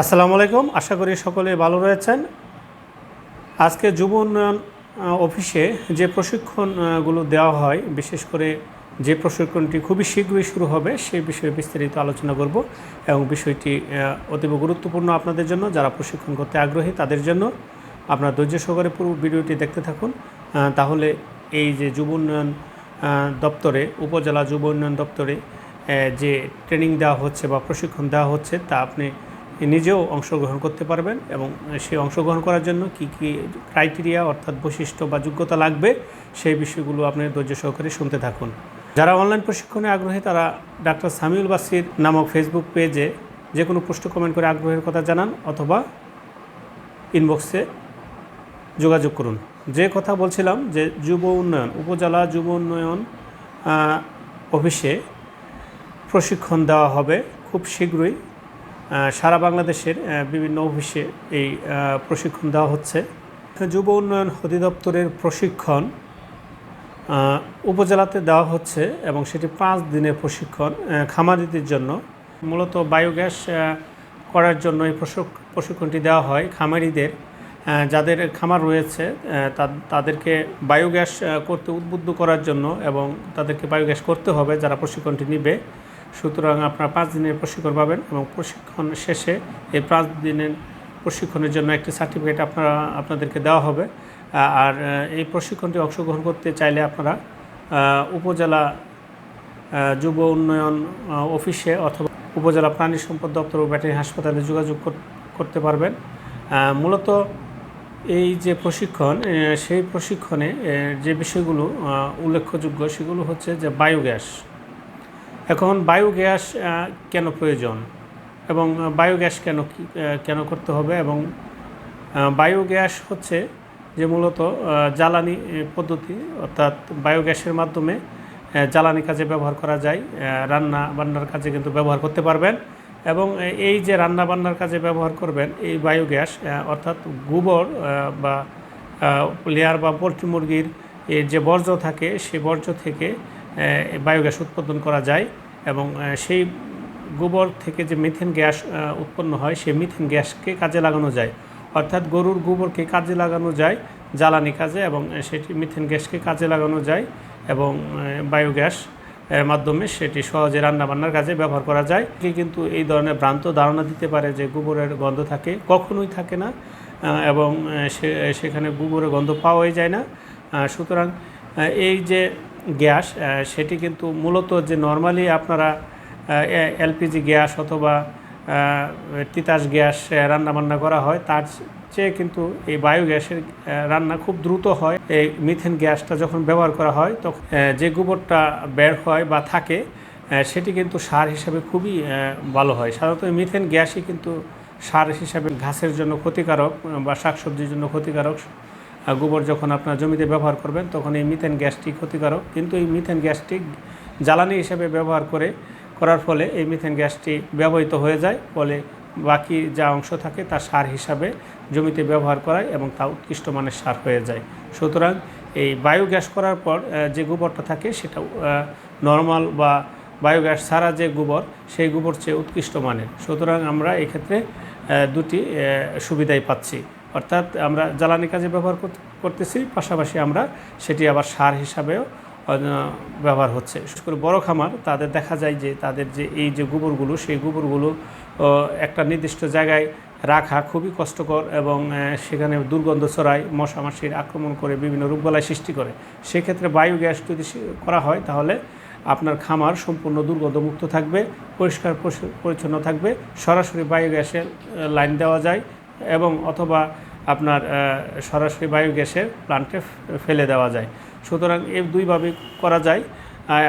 আসসালামু আলাইকুম। আশা করি সকলে ভালো রয়েছেন। আজকে যুব উন্নয়ন অফিসে যে প্রশিক্ষণগুলো দেওয়া হয়, বিশেষ করে যে প্রশিক্ষণটি খুবই শীঘ্রই শুরু হবে সেই বিষয়ে বিস্তারিত আলোচনা করব এবং বিষয়টি অতীব গুরুত্বপূর্ণ আপনাদের জন্য, যারা প্রশিক্ষণ করতে আগ্রহী তাদের জন্য। আপনার ধৈর্য সহকারে পুরো ভিডিওটি দেখতে থাকুন। তাহলে এই যে যুব উন্নয়ন দপ্তরে, উপজেলা যুব উন্নয়ন দপ্তরে যে ট্রেনিং দেওয়া হচ্ছে বা প্রশিক্ষণ দেওয়া হচ্ছে, তা আপনি নিজেও অংশগ্রহণ করতে পারবেন এবং সেই অংশগ্রহণ করার জন্য কি কি ক্রাইটেরিয়া অর্থাৎ বৈশিষ্ট্য বা যোগ্যতা লাগবে, সেই বিষয়গুলো আপনি ধৈর্য সহকারে শুনতে থাকুন। যারা অনলাইন প্রশিক্ষণে আগ্রহী, তারা ডাক্তার সামিউল বাসির নামক ফেসবুক পেজে যে কোনো পোস্ট কমেন্ট করে আগ্রহের কথা জানান অথবা ইনবক্সে যোগাযোগ করুন। যে কথা বলছিলাম যে যুব উন্নয়ন, উপজেলা যুব উন্নয়ন অফিসে প্রশিক্ষণ দেওয়া হবে খুব শীঘ্রই। সারা বাংলাদেশের বিভিন্ন অফিসে এই প্রশিক্ষণ দেওয়া হচ্ছে। যুব উন্নয়ন অধিদপ্তরের প্রশিক্ষণ উপজেলাতে দেওয়া হচ্ছে এবং সেটি পাঁচ দিনের প্রশিক্ষণ খামারিদের জন্য। মূলত বায়োগ্যাস করার জন্য এই প্রশিক- প্রশিক্ষণটি দেওয়া হয় খামারিদের যাদের খামার রয়েছে তাদেরকে বায়োগ্যাস করতে উদ্বুদ্ধ করার জন্য এবং তাদেরকে বায়োগ্যাস করতে হবে যারা প্রশিক্ষণটি নিবে। সুতরাং আপনারা পাঁচ দিনের প্রশিক্ষণ পাবেন এবং প্রশিক্ষণ শেষে এই পাঁচ দিনের প্রশিক্ষণের জন্য একটি সার্টিফিকেট আপনারা, আপনাদেরকে দেওয়া হবে। আর এই প্রশিক্ষণটি অংশগ্রহণ করতে চাইলে আপনারা উপজেলা যুব উন্নয়ন অফিসে অথবা উপজেলা প্রাণী সম্পদ দপ্তর ও ব্যাটারি হাসপাতালে যোগাযোগ করতে পারবেন। মূলত এই যে প্রশিক্ষণ সেই প্রশিক্ষণে যে বিষয়গুলো উল্লেখযোগ্য সেগুলো হচ্ছে যে বায়োগ্যাস। এখন বায়োগ্যাস কেন প্রয়োজন? এবং বায়োগ্যাস কেন কেন করতে হবে? এবং বায়োগ্যাস হচ্ছে যে মূলত জ্বালানি পদ্ধতি। অর্থাৎ বায়োগ্যাসের মাধ্যমে জ্বালানি কাজে ব্যবহার করা যায় রান্না বান্নার কাজে কিন্তু ব্যবহার করতে পারবেন। এবং এই যে রান্না বান্নার কাজে ব্যবহার করবেন, এই বায়োগ্যাস অর্থাৎ গোবর বা লেয়ার বা পোলট্রি মুরগির যে বর্জ্য থাকে, সে বর্জ্য থেকে বায়োগ্যাস উৎপাদন করা যায় এবং সেই গোবর থেকে যে মিথেন গ্যাস উৎপন্ন হয়, সেই মিথেন গ্যাসকে কাজে লাগানো যায়। অর্থাৎ গরুর গোবরকে কাজে লাগানো যায়, জ্বালানি কাজে এবং সেটি মিথেন গ্যাসকে কাজে লাগানো যায় এবং বায়োগ্যাস মাধ্যমে সেটি সহজে রান্নাবান্নার কাজে ব্যবহার করা যায়। কিন্তু এই ধরনের ভ্রান্ত ধারণা দিতে পারে যে গোবরের গন্ধ থাকে, কখনোই থাকে না এবং সেখানে গোবরের গন্ধ পাওয়াই যায় না। সুতরাং এই যে গ্যাস সেটি কিন্তু মূলত যে নর্মালি আপনারা এলপিজি গ্যাস অথবা তিতাস গ্যাস আহ, রান্নাবান্না করা হয় তার চেয়ে কিন্তু এই বায়োগ্যাসের রান্না খুব দ্রুত হয়। এই মিথেন গ্যাসটা যখন ব্যবহার করা হয় তখন যে গোবরটা বের হয় বা থাকে সেটি কিন্তু সার হিসাবে খুবই ভালো হয়। সাধারণত মিথেন গ্যাসই কিন্তু সার হিসাবে ঘাসের জন্য ক্ষতিকারক বা শাকসবজির জন্য ক্ষতিকারক। গোবর যখন আপনার জমিতে ব্যবহার করবেন, তখন এই মিথেন গ্যাসটি ক্ষতিকারক। কিন্তু এই মিথেন গ্যাসটি জ্বালানি হিসেবে ব্যবহার করে, করার ফলে এই মিথেন গ্যাসটি ব্যবহৃত হয়ে যায়। ফলে বাকি যা অংশ থাকে, তা সার হিসাবে জমিতে ব্যবহার করায় এবং তা উৎকৃষ্ট মানের সার হয়ে যায়। সুতরাং এই বায়োগ্যাস করার পর যে গোবরটা থাকে, সেটা নর্মাল বা বায়োগ্যাস ছাড়া যে গোবর, সেই গোবর চেয়ে উৎকৃষ্ট মানের। সুতরাং আমরা এক্ষেত্রে দুটি সুবিধাই পাচ্ছি। অর্থাৎ আমরা জ্বালানি কাজে ব্যবহার করতেছি, পাশাপাশি আমরা সেটি আবার সার হিসাবেও ব্যবহার হচ্ছে। বিশেষ করে বড় খামার, তাদের দেখা যায় যে তাদের যে এই যে গোবরগুলো, সেই গোবরগুলো একটা নির্দিষ্ট জায়গায় রাখা খুবই কষ্টকর এবং সেখানে দুর্গন্ধ ছড়ায় মশা মাছির আক্রমণ করে বিভিন্ন রোগবালাই সৃষ্টি করে। সেক্ষেত্রে বায়োগ্যাস যদি করা হয়, তাহলে আপনার খামার সম্পূর্ণ দুর্গন্ধমুক্ত থাকবে, পরিষ্কার পরিচ্ছন্ন থাকবে, সরাসরি বায়োগ্যাসের লাইন দেওয়া যায় এবং অথবা আপনার সরাসরি বায়োগ্যাসের প্লান্টে ফেলে দেওয়া যায়। সুতরাং এই দুইভাবে করা যায়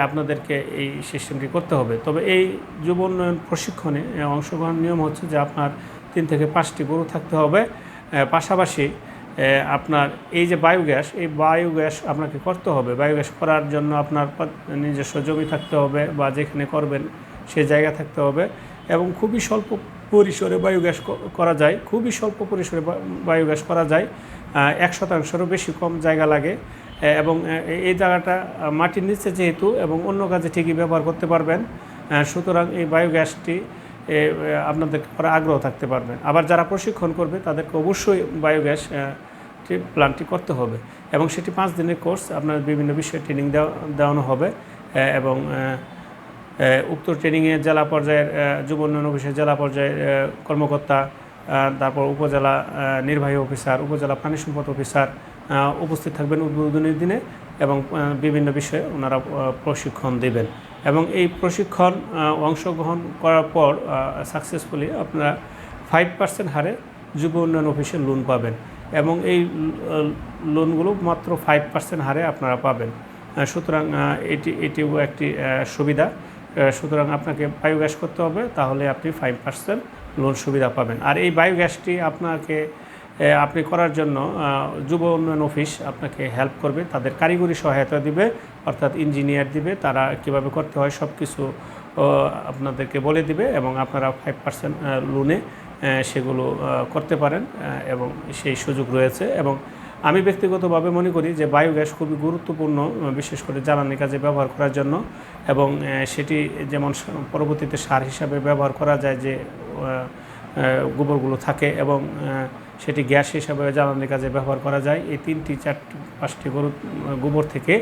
আপনাদেরকে এই সিস্টেমটি করতে হবে। তবে এই যুব উন্নয়ন প্রশিক্ষণে অংশগ্রহণ নিয়ম হচ্ছে যে আপনার তিন থেকে পাঁচটি গরু থাকতে হবে। পাশাপাশি আপনার এই যে বায়োগ্যাস, এই বায়োগ্যাস আপনাকে করতে হবে। বায়োগ্যাস করার জন্য আপনার নিজস্ব জমি থাকতে হবে বা যেখানে করবেন সে জায়গা থাকতে হবে। এবং খুবই স্বল্প পরিসরে বায়োগ্যাস করা যায়, খুবই স্বল্প পরিসরে বায়োগ্যাস করা যায় এক শতাংশেরও বেশি কম জায়গা লাগে এবং এই জায়গাটা মাটির নিচে যেহেতু এবং অন্য কাজে ঠিকই ব্যবহার করতে পারবেন সুতরাং এই বায়োগ্যাসটি আপনাদের পরে আগ্রহ থাকতে পারবেন আবার যারা প্রশিক্ষণ করবে, তাদেরকে অবশ্যই বায়োগ্যাস প্ল্যানটি করতে হবে এবং সেটি পাঁচ দিনের কোর্স, আপনার বিভিন্ন বিষয়ে ট্রেনিং দেওয়া, দেওয়ানো হবে এবং উক্ত ট্রেনিংয়ে জেলা পর্যায়ের যুব উন্নয়ন অফিসের জেলা পর্যায়ের কর্মকর্তা তারপর উপজেলা নির্বাহী অফিসার, উপজেলা প্রাণী সম্পদ অফিসার উপস্থিত থাকবেন উদ্বোধনের দিনে এবং বিভিন্ন বিষয়ে ওনারা প্রশিক্ষণ দেবেন। এবং এই প্রশিক্ষণ অংশগ্রহণ করার পর সাকসেসফুলি আপনারা ফাইভ পার্সেন্ট হারে যুব উন্নয়ন অফিসে লোন পাবেন। এবং এই লোনগুলো মাত্র ফাইভ পার্সেন্ট হারে আপনারা পাবেন। সুতরাং এটি, এটিও একটি সুবিধা। সুতরাং আপনাকে বায়োগ্যাস করতে হবে, তাহলে আপনি ফাইভ পার্সেন্ট লোন সুবিধা পাবেন। আর এই বায়োগ্যাসটি আপনাকে আপনি করার জন্য যুব উন্নয়ন অফিস আপনাকে হেল্প করবে, তাদের কারিগরি সহায়তা দিবে, অর্থাৎ ইঞ্জিনিয়ার দিবে, তারা কীভাবে করতে হয় সব কিছু আপনাদেরকে বলে দিবে এবং আপনারা ফাইভ পার্সেন্ট লোনে সেগুলো করতে পারেন এবং সেই সুযোগ রয়েছে এবং আমি ব্যক্তিগতভাবে মনে করি যে বায়োগ্যাস খুবই গুরুত্বপূর্ণ, বিশেষ করে জ্বালানি কাজে ব্যবহার করার জন্য এবং সেটি যেমন পরবর্তীতে সার হিসাবে ব্যবহার করা যায় যে গোবরগুলো থাকে এবং সেটি গ্যাস হিসাবে জ্বালানি কাজে ব্যবহার করা যায়। এই তিনটি চারটি পাঁচটি গরু, গোবর থেকে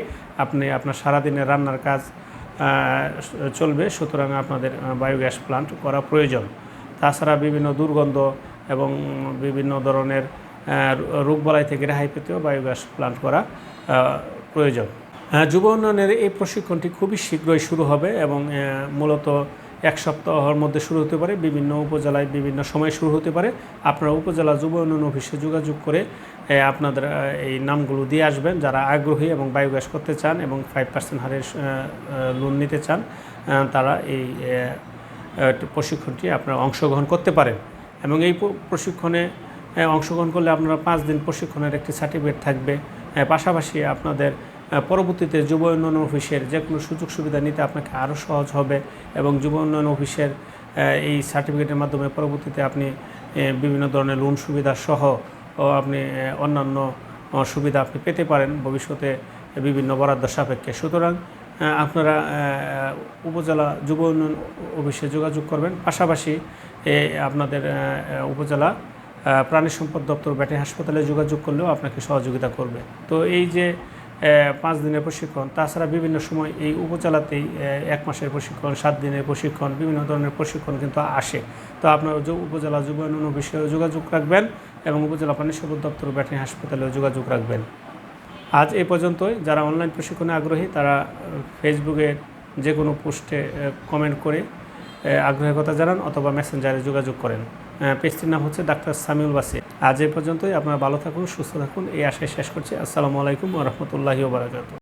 আপনি আপনার সারাদিনের রান্নার কাজ চলবে। সুতরাং আপনাদের বায়োগ্যাস প্লান্ট করা প্রয়োজন। তাছাড়া বিভিন্ন দুর্গন্ধ এবং বিভিন্ন ধরনের রোগবালাই থেকে রেহাই পেতেও বায়োগ্যাস প্লান্ট করা প্রয়োজন। যুব উন্নয়নের এই প্রশিক্ষণটি খুবই শীঘ্রই শুরু হবে এবং মূলত এক সপ্তাহের মধ্যে শুরু হতে পারে, বিভিন্ন উপজেলায় বিভিন্ন সময় শুরু হতে পারে। আপনারা উপজেলা যুব উন্নয়ন অফিসে যোগাযোগ করে আপনাদের এই নামগুলো দিয়ে আসবেন। যারা আগ্রহী এবং বায়োগ্যাস করতে চান এবং ফাইভ পার্সেন্ট হারে লোন নিতে চান তারা এই প্রশিক্ষণটি আপনারা অংশগ্রহণ করতে পারেন। এবং এই প্রশিক্ষণে অংশগ্রহণ করলে আপনারা পাঁচ দিন প্রশিক্ষণের একটি সার্টিফিকেট থাকবে। পাশাপাশি আপনাদের পরবর্তীতে যুব উন্নয়ন অফিসের যে কোনো সুযোগ সুবিধা নিতে আপনাকে আরও সহজ হবে এবং যুব উন্নয়ন অফিসের এই সার্টিফিকেটের মাধ্যমে পরবর্তীতে আপনি বিভিন্ন ধরনের লোন সুবিধা সহ আপনি অন্যান্য সুবিধা আপনি পেতে পারেন ভবিষ্যতে বিভিন্ন বরাদ্দ সাপেক্ষে। সুতরাং আপনারা উপজেলা যুব উন্নয়ন অফিসে যোগাযোগ করবেন। পাশাপাশি আপনাদের উপজেলা প্রাণী সম্পদ দপ্তর ব্যাটারি হাসপাতালে যোগাযোগ করলেও আপনাকে সহযোগিতা করবে। তো এই যে পাঁচ দিনের প্রশিক্ষণ, তাছাড়া বিভিন্ন সময় এই উপজেলাতেই এক মাসের প্রশিক্ষণ, সাত দিনের প্রশিক্ষণ, বিভিন্ন ধরনের প্রশিক্ষণ কিন্তু আসে। তো আপনারা উপজেলা যুব উন্নয়ন অফিসে যোগাযোগ রাখবেন এবং উপজেলা প্রাণী সম্পদ দপ্তর ব্যাটারি হাসপাতালেও যোগাযোগ রাখবেন। আজ এ পর্যন্তই। যারা অনলাইন প্রশিক্ষণে আগ্রহী, তারা ফেসবুকে যে কোনো পোস্টে কমেন্ট করে আগ্রহের কথা জানান অথবা মেসেঞ্জারে যোগাযোগ করেন। পেজটির নাম হচ্ছে ডাক্তার সামিউল বাসে আজ এ পর্যন্তই। আপনারা ভালো থাকুন, সুস্থ থাকুন। এই আশায় শেষ করছি। আসসালামু আলাইকুম রহমতুল্লাহি ওবরাকাতু